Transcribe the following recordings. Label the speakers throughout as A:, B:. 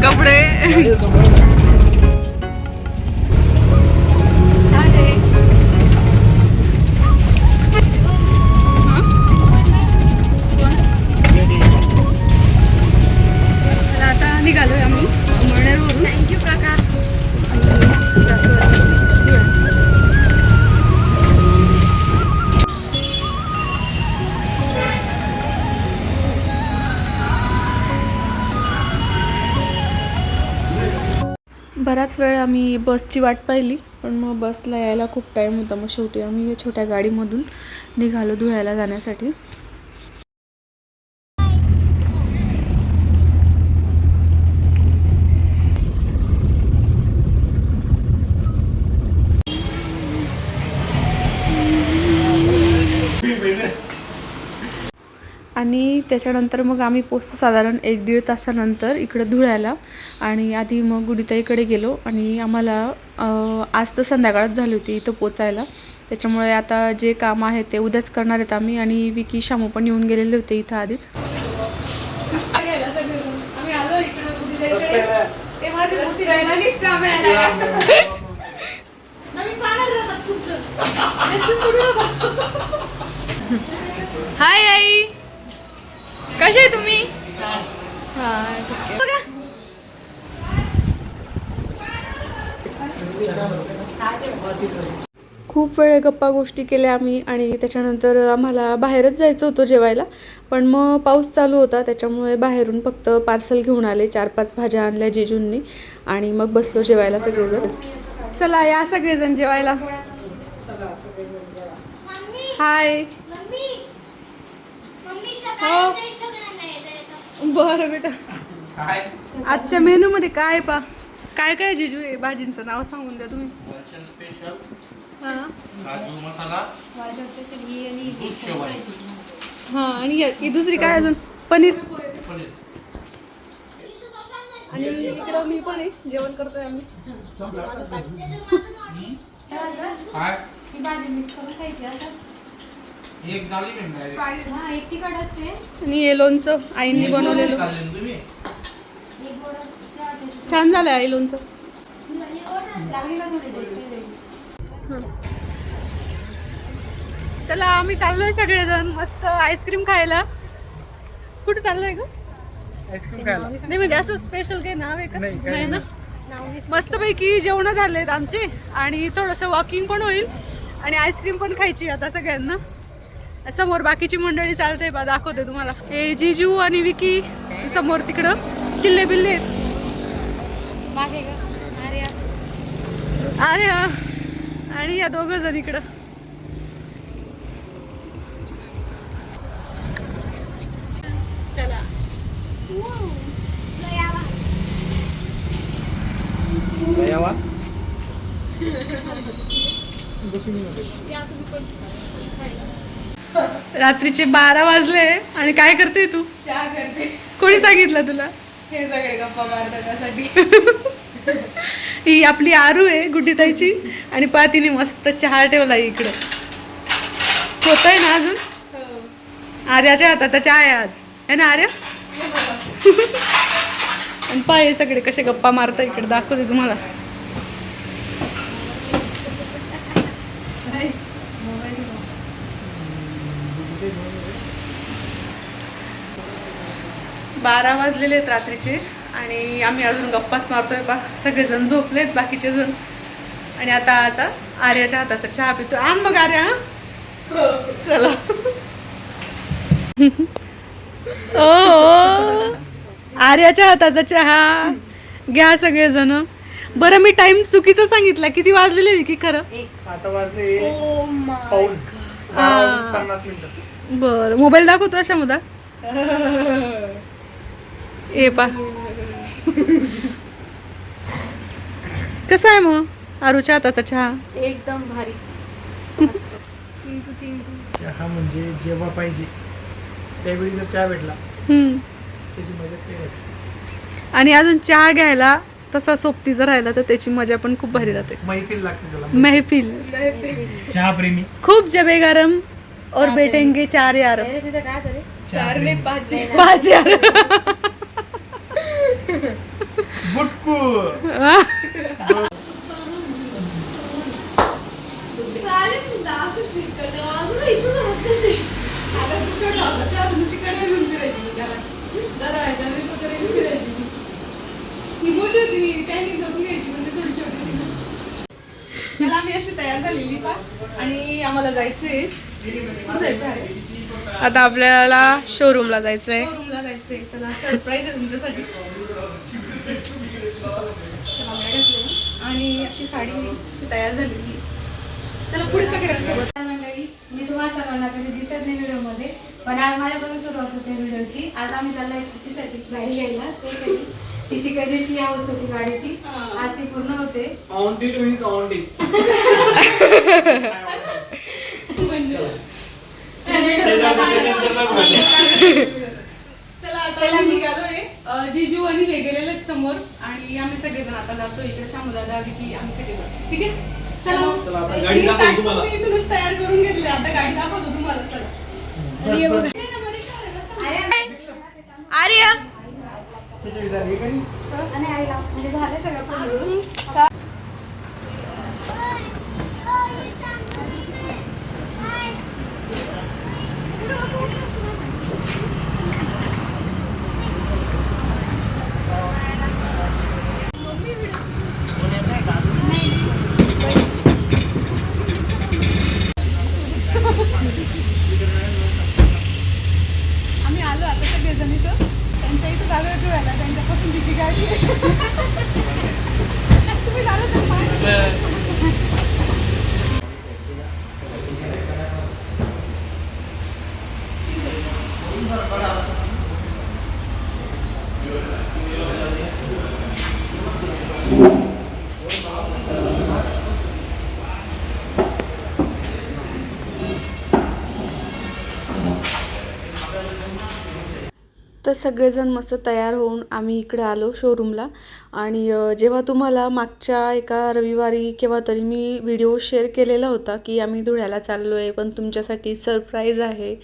A: compré. बराच वेळ आम्ही बसची वाट पाहिली पण मग बसला यायला खूप टाईम होता. मग शेवटी आम्ही या छोट्या गाडीमधून निघालो धुळ्याला जाण्यासाठी. आणि त्याच्यानंतर मग आम्ही पोचतो साधारण एक दीड तासानंतर इकडं धुळ्याला. आणि आधी मग गुडीताईकडे गेलो आणि आम्हाला आज तर संध्याकाळच झाली होती इथं पोचायला. त्याच्यामुळे आता जे काम आहे ते उद्याच करणार आहेत आम्ही आणि विकी शामू पण येऊन गेलेले होते इथं आधीच.
B: हाय आई. कसे आहे तुम्ही? हा ठीक आहे. बघा.
A: खूप वेळ गप्पा गोष्टी केल्या आम्ही आणि त्याच्यानंतर आम्हाला बाहेरच जायचं होतं जेवायला. पण मग पाऊस चालू होता त्याच्यामुळे बाहेरून फक्त पार्सल घेऊन आले. चार पाच भाज्या आणल्या जिजूंनी आणि मग बसलो जेवायला सगळेजण. चला या सगळेजण जेवायला. हाय हो. बरं बेटा. आजच्या मेनू मध्ये काय आहे पा? काय काय जिजू? आहे भाजींचं नाव सांगून द्या तुम्ही.
C: मर्चंट स्पेशल
A: हां.
C: काजू मसाला. दूध शेवाय
A: हा आणि या- ही दुसरी काय अजून? पनीर.
C: पनीर.
A: आणि इकडं मी पण आहे. जेवण करतोय आम्ही.
C: काय?
D: ही भाजी मिक्स करून खायची असं
A: आणि हे लोणचं आईंनी बनवलेलं. छान झालंय आई लोणचं? चला आम्ही चाललोय सगळेजण. मस्त आईस्क्रीम खायला. कुठे चाललोय ग?
E: आईस्क्रीम खायला.
A: नाही म्हणजे असं स्पेशल काही नाव आहे का?
E: नाही,
A: ना? मस्तपैकी जेवण झालेत आमचे आणि थोडंसं वॉकिंग पण होईल आणि आईस्क्रीम पण खायची आता सगळ्यांना. समोर बाकीची मंडळी चालते बा दाखवते तुम्हाला. हे जिजू आणि विकी समोर तिकडं. चिल्ले बिल्ले.
D: मागे का अरे
A: अरे हा. आणि या दोघं जण इकडं. चला.
C: यावा.
A: रात्रीचे बारा वाजले आणि काय करते तू?
B: चहा करते.
A: कोणी सांगितलं तुला?
B: हे सगळे गप्पा मारतात त्यासाठी.
A: ही आपली आरू आहे गुड्डीताईची आणि पा तिने मस्त चहा ठेवला इकडं. होत आहे ना अजून? आर्याच्या हाताचा चहा आहे आज. है ना आर्या? आणि पा हे सगळे कसे गप्पा मारता इकडे दाखवते तुम्हाला. बारा वाजलेले आहेत रात्रीचे आणि आम्ही अजून गप्पाच मारतोय. पा सगळेजण झोपलेत बाकीचे जण. आणि आता आता आर्याच्या हाताचा चहा पितो. आण मग आर्या हं? चला. ओ. आर्याच्या हाताचा चहा. घ्या सगळेजण. बरं मी टाइम चुकीचा सांगितला. किती वाजलेले विकी? खरं?
E: आता वाजले वाजून पन्नास मिनिटं.
A: बर मोबाईल दाखवतो अशा मुदा ए पा. कसा आहे मग आरूच्या हाताचा चहा?
D: एकदम भारी.
E: चहा म्हणजे जेव्हा पाहिजे त्यावेळी जर चहा भेटला
A: हम्म.
E: त्याची मजाच काही नाही
A: आणि अजून चहा घ्यायला तसा सोबतीचा राहिला तर त्याची मजा पण खूप भारी राहते.
E: मैफिल लागते त्याला.
A: महफिल
E: चहा प्रेमी
A: खूप जबे गरम और बैठेंगे चार यार।
B: चार ने पाच
A: पाच यार।
B: त्याला आम्ही अशी तयार झालेली पा आणि आम्हाला जायचंय. कुठं जायचं आहे
A: आता आपल्याला शोरूमला जायचंय.
B: शोरूमला जायचंय. चला सरप्राईज आहे तुमच्यासाठी. आणि अशी साडी अशी तयार झालेली चला पुढे सगळ्यांसोबत.
D: मी तुम्हाला सर्वांना कधी दिसत नाही व्हिडिओमध्ये पण आज माझ्यापासून सुरुवात होते व्हिडिओची. आज आम्ही चाललोय कुठीसाठी गाडी घ्यायला स्पेशली तिची कधीची हाऊस होती गाडीची. आज ती पूर्ण होते.
E: ऑन टीट मीन्स ऑन टीट
B: चला निघालोय. जिजू आणि हे गेलेले आहेत समोर आणि आम्ही सगळेजण आता जातो इकडे. शामुदादा आली की आम्ही सगळेजण. ठीक आहे? चला.
E: चला, आता गाडी दाखवतो तुम्हाला.
B: मी इथूनच तयार करून घेतले. आता गाडी दाखवतो तुम्हाला. चला.
A: आर्या.
E: हे?
D: म्हणजे झालं सगळं पूर्ण
B: आम्ही आलो आता सगळेजण इथं त्यांच्या इथं चालू आहे धुळ्याला त्यांच्या पसंतीची गाडी आहे तुम्ही झालं तर मागे.
A: तर सगळेजण मस्त तयार होऊन आम्ही इकडे आलो शोरूमला आणि जेव्हा तुम्हाला मागच्या एका रविवारी केव्हा तरी मी व्हिडिओ शेअर केलेला होता की आम्ही धुळ्याला चाललो आहे पण तुमच्यासाठी सरप्राईज आहे.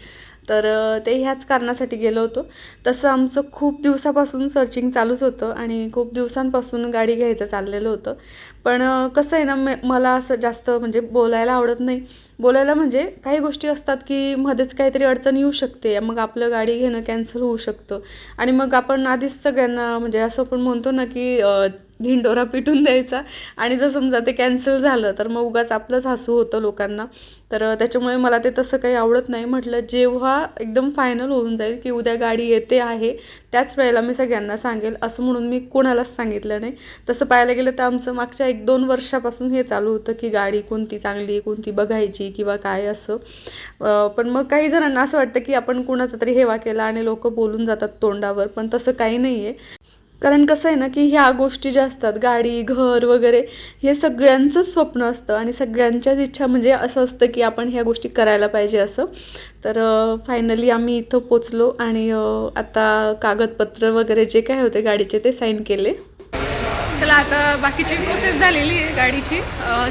A: तर ते ह्याच कारणासाठी गेलो होतो. तसं आमचं खूप दिवसापासून सर्चिंग चालूच होतं आणि खूप दिवसांपासून गाडी घ्यायचं चाललेलं होतं. पण कसं आहे ना म मला असं जास्त म्हणजे बोलायला आवडत नाही. बोलायला म्हणजे काही गोष्टी असतात की मध्येच काहीतरी अडचण येऊ शकते. मग आपलं गाडी घेणं कॅन्सल होऊ शकतं. आणि मग आपण आधीच सगळ्यांना म्हणजे असं पण म्हणतो ना की धिंडोरा पिटून द्यायचा. आणि जर समजा ते कॅन्सल झालं तर मग उगाच आपलंच हसू होतं लोकांना. तर त्याच्यामुळे मला ते तसं काही आवडत नाही म्हटलं. जेव्हा एकदम फायनल होऊन जाईल की उद्या गाडी येते आहे त्याच वेळेला मी सगळ्यांना सांगेल. असं म्हणून मी कोणालाच सांगितलं नाही. तसं पाहायला गेलं तर आमचं मागच्या एक दोन वर्षापासून हे चालू होतं की गाडी कोणती चांगली कोणती बघायची किंवा काय असं. पण मग काही जणांना असं वाटतं की आपण कोणाचा तरी हेवा केला आणि लोक बोलून जातात तोंडावर पण तसं काही नाही आहे कारण कसं आहे ना की ह्या गोष्टी ज्या असतात गाडी घर वगैरे हे सगळ्यांचंच स्वप्न असतं आणि सगळ्यांच्याच इच्छा म्हणजे असं असतं की आपण ह्या गोष्टी करायला पाहिजे असं. तर फायनली आम्ही इथं पोचलो आणि आता कागदपत्र वगैरे जे काय होते गाडीचे ते साईन केले.
B: चला आता बाकीची प्रोसेस झालेली आहे गाडीची.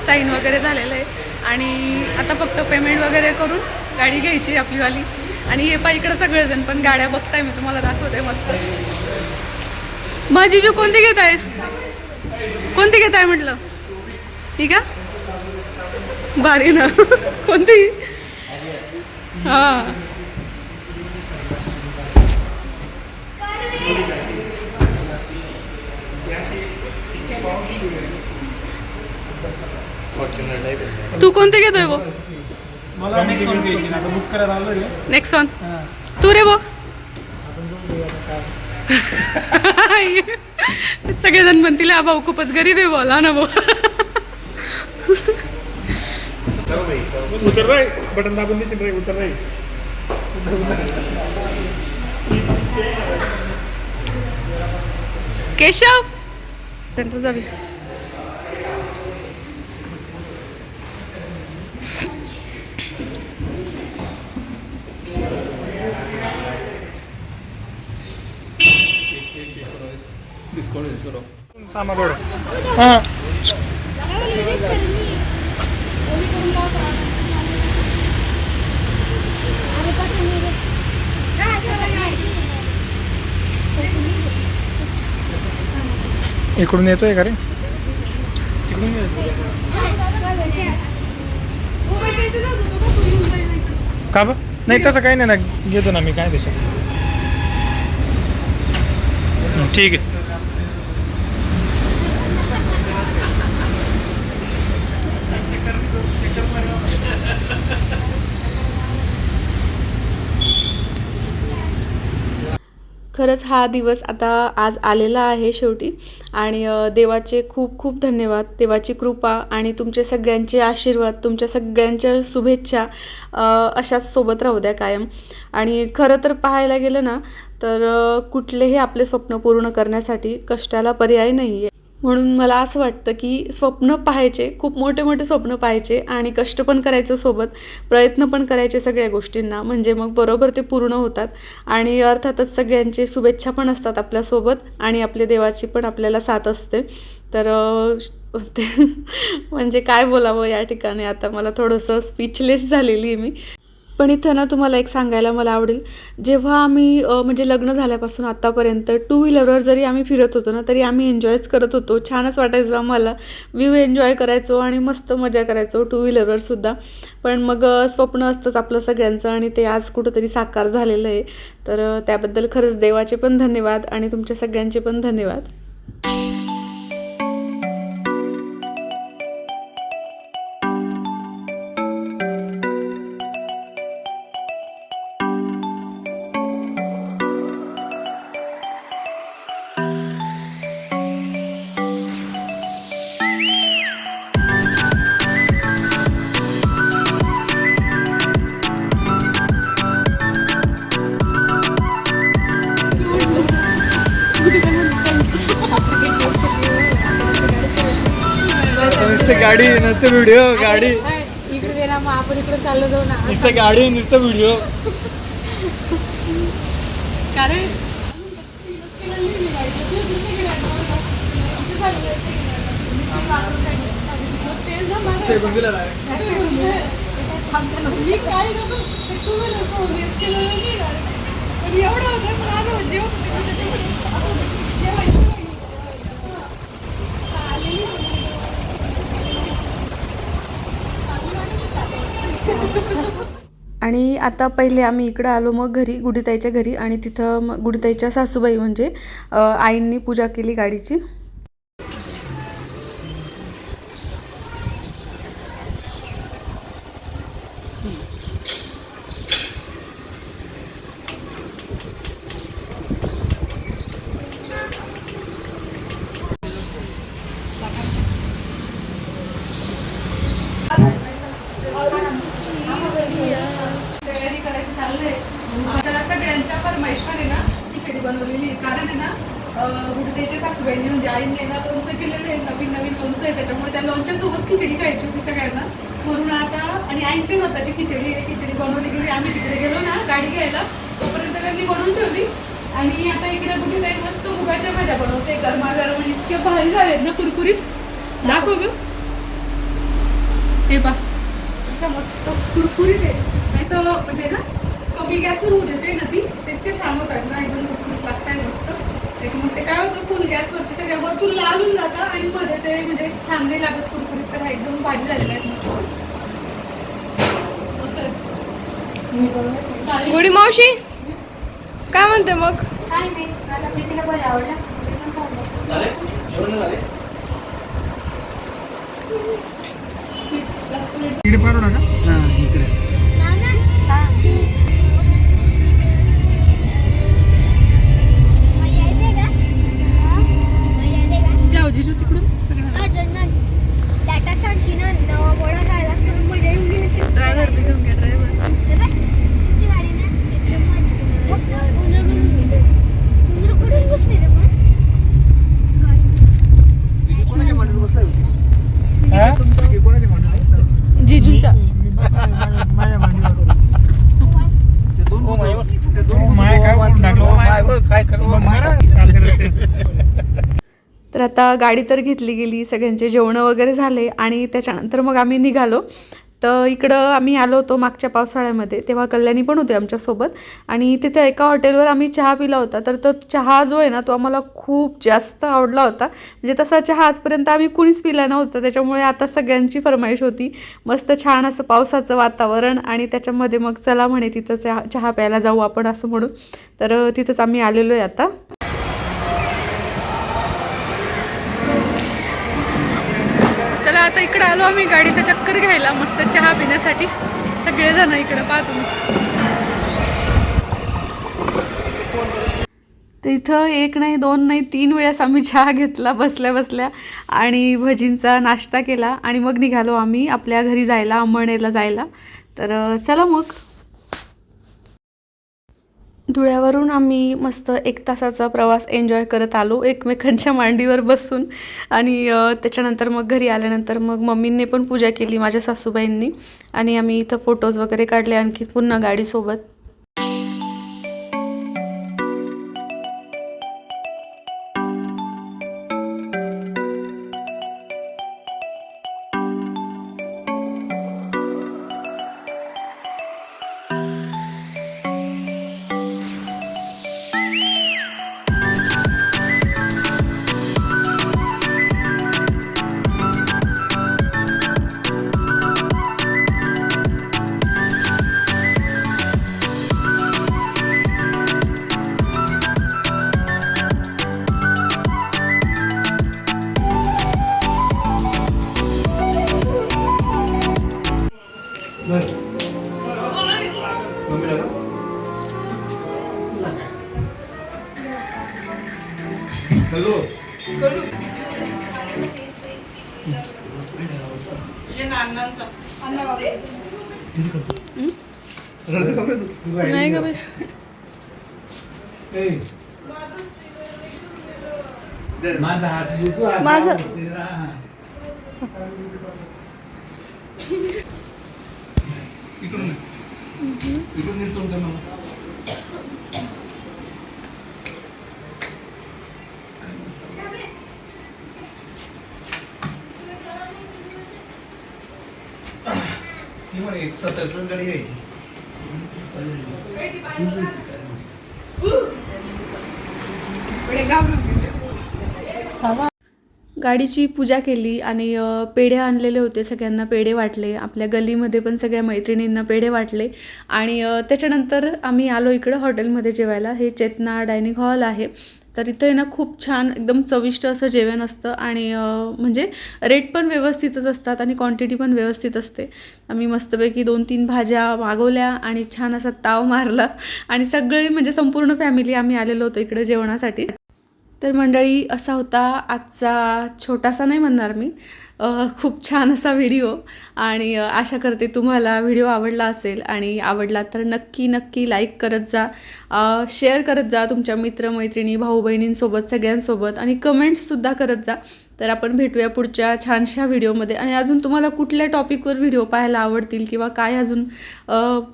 B: साईन वगैरे झालेलं आहे. आणि आता फक्त पेमेंट वगैरे करून गाडी घ्यायची आपलीवाली आणि हे पा इकडं सगळेजण पण गाड्या बघताय मी तुम्हाला दाखवते मस्त. मग जिजू कोणती घेत आहे? कोणती घेत आहे म्हटलं? ठीक आहे? भारी ना. कोणती? हां. तू कोणते घेतोय बो
E: मला बुक करायला आलोय.
B: तू रे बो सगळेजण म्हणतील हा भाऊ खूपच गरीब आहे बोला ना भाऊ.
E: उतर रे बटन दाबून द्यायचे रे उतर रे
B: केशव. तू जावी
E: हां. इकडून येतोय का रे? का बा नाही तसं काही नाही ना. घेतो ना मी काय दिसत ठीक आहे.
A: खरंच हा दिवस आता आज आलेला आहे शेवटी. आणि देवाचे खूप खूप धन्यवाद. देवाची कृपा आणि तुमचे सगळ्यांचे आशीर्वाद तुमच्या सगळ्यांच्या शुभेच्छा अशाच सोबत राहू द्या कायम. आणि खरं तर पाहायला गेलं ना तर कुठलेही आपले स्वप्न पूर्ण करण्यासाठी कष्टाला पर्याय नाही आहे म्हणून मला असं वाटतं की स्वप्न पाहायचे खूप मोठे मोठे स्वप्न पाहायचे आणि कष्ट पण करायचं सोबत प्रयत्न पण करायचे सगळ्या गोष्टींना. म्हणजे मग बरोबर ते पूर्ण होतात आणि अर्थातच सगळ्यांचे शुभेच्छा पण असतात आपल्यासोबत आणि आपल्या देवाची पण आपल्याला साथ असते. तर ते म्हणजे काय बोलावं या ठिकाणी? आता मला थोडंसं स्पीचलेस झालेली आहे मी. पण इथं ना तुम्हाला एक सांगायला मला आवडेल. जेव्हा आम्ही म्हणजे लग्न झाल्यापासून आत्तापर्यंत टू व्हीलरवर जरी आम्ही फिरत होतो ना तरी आम्ही एन्जॉयच करत होतो. छानच वाटायचं आम्हाला. व्ह्यू एन्जॉय करायचो आणि मस्त मजा करायचो टू व्हीलरवर सुद्धा. पण मग स्वप्न असतंच आपलं सगळ्यांचं आणि ते आज कुठंतरी साकार झालेलं आहे. तर त्याबद्दल खरंच देवाचे पण धन्यवाद आणि तुमच्या सगळ्यांचे पण धन्यवाद.
E: नुसतं गाडी नुसतं व्हिडिओ गाडी.
D: इकडे दे ना मग आपण इकडे चाललो जाऊ ना.
E: नुसतं गाडी नुसतं व्हिडिओ
B: मी काय नको एवढं होतं माझं जेवत होते असं होतं, जेवायचं नाही.
A: आणि आता पहिले आम्ही इकडं आलो मग घरी गुढीताईच्या घरी आणि तिथं मग गुढीताईच्या सासूबाई म्हणजे आईंनी पूजा केली गाडीची
B: तयारी करायचं चाललंय आपल्याला सगळ्यांच्या फरमाईशमध्ये ना खिचडी बनवलेली कारण आहे ना अं, गुडदेच्या सासूबाईंनी म्हणजे आईने ना लोणचं केलेलं आहे नवीन नवीन लोणचं आहे. त्याच्यामुळे त्या लोणच्या सोबत खिचडी खायची होती सगळ्यांना. म्हणून आता आणि आईच्या हाताची खिचडी आहे खिचडी बनवली गेली. आम्ही तिकडे गेलो ना गाडी घ्यायला तोपर्यंत त्यांनी बनवून ठेवली. आणि आता इकडे कुठे काही मस्त मुगाच्या भाज्या बनवते. गरमागरम इतक्या भारी झालेत ना कुरकुरीत. दाखव ग. हे पा. अशा मस्त कुरकुरीत आहे नाही तर म्हणजे ना कमी गॅसवर होऊ देते ना ती ते छान होतात ना एकदम लागताय मस्त. मग ते काय होतं फुल गॅसवरती सगळ्या वरतून लाल होऊन जातं आणि मध्ये ते म्हणजे छान नाही लागत कुरकुरीत तर हा एकदम भाजी झालेला आहे मस्त.
F: गुडी मावशी? काय म्हणते मग?
D: काय नाही पण आवडला.
E: इकडे राजेश
B: हो तिकडून? सगळं ड्रायव्हर बी घेऊन घ्या ड्रायव्हर
E: हा? हे कोणाच्या मांडीवर?
B: जिजूच्या
E: माझ्या मांडीवर. ओ, माय काय वाटून टाकलं? ओ, माय. मग मारा. काय करायचं?
A: तर आता गाडी तर घेतली गेली सगळ्यांचे जेवणं वगैरे झाले आणि त्याच्यानंतर मग आम्ही निघालो. तर इकडं आम्ही आलो होतो मागच्या पावसाळ्यामध्ये तेव्हा कल्याणी पण होते आमच्यासोबत आणि तिथे एका हॉटेलवर आम्ही चहा पिला होता. तर तो चहा जो आहे ना तो आम्हाला खूप जास्त आवडला होता. म्हणजे तसा चहा आजपर्यंत आम्ही कुणीच पिला नव्हता. त्याच्यामुळे आता सगळ्यांची फरमाईश होती. मस्त छान असं पावसाचं वातावरण आणि त्याच्यामध्ये मग चला म्हणे तिथं चहा चहा प्यायला जाऊ आपण असं म्हणून. तर तिथंच आम्ही आलेलो आहे आता
B: चला आता इकडे आलो आम्ही गाडीचा चक्कर घ्यायला मस्त चहा पिण्यासाठी. सगळेजण इकडं पाहतो
A: तर इथं एक नाही दोन नाही तीन वेळेस आम्ही चहा घेतला बसल्या बसल्या आणि भजींचा नाश्ता केला आणि मग निघालो आम्ही आपल्या घरी जायला अंमळनेरला जायला. तर चला मग. धुळ्यावरून आम्ही मस्त एक तासाचा प्रवास एन्जॉय करत आलो एकमेकांच्या मांडीवर बसून. आणि त्याच्यानंतर मग घरी आल्यानंतर मग मम्मींनी पण पूजा केली माझ्या सासूबाईंनी. आणि आम्ही इथं फोटोज वगैरे काढले आणखी पुन्हा गाडीसोबत.
B: नाही का बाई
E: माझा हात दुखतो आता.
B: माझं-
E: इकडून इकडून ती म्हणे एक आहे.
A: गाडीची पूजा केली आणि पेढे आणलेले होते सगळ्यांना पेढे वाटले. आपल्या गल्लीमध्ये पण सगळ्या मैत्रिणींना पेढे वाटले. आणि त्याच्यानंतर आम्ही आलो इकडं हॉटेलमध्ये जेवायला. हे चेतना डायनिंग हॉल आहे. तर इथं आहे ना खूप छान एकदम चविष्ट असं जेवण असतं आणि म्हणजे रेट पण व्यवस्थितच असतात आणि क्वांटिटी पण व्यवस्थित असते. आम्ही मस्तपैकी दोन तीन भाज्या मागवल्या आणि छान असा ताव मारला आणि सगळे म्हणजे संपूर्ण फॅमिली आम्ही आलेलो होतो इकडे जेवणासाठी. तर मंडळी असा होता आजचा छोटासा नाही म्हणणार मी खूप छान असा व्हिडिओ. आणि आशा करते तुम्हाला व्हिडिओ आवडला असेल आणि आवडला तर नक्की नक्की लाईक करत जा. शेअर करत जा तुमच्या मित्रमैत्रिणी भाऊ बहिणींसोबत सगळ्यांसोबत आणि कमेंट्ससुद्धा करत जा. तर आपण भेटूया पुढच्या छानशा व्हिडिओमध्ये आणि अजून तुम्हाला कुठल्या टॉपिकवर व्हिडिओ पाहायला आवडतील किंवा काय अजून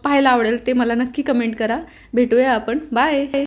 A: पाहायला आवडेल ते मला नक्की कमेंट करा. भेटूया आपण. बाय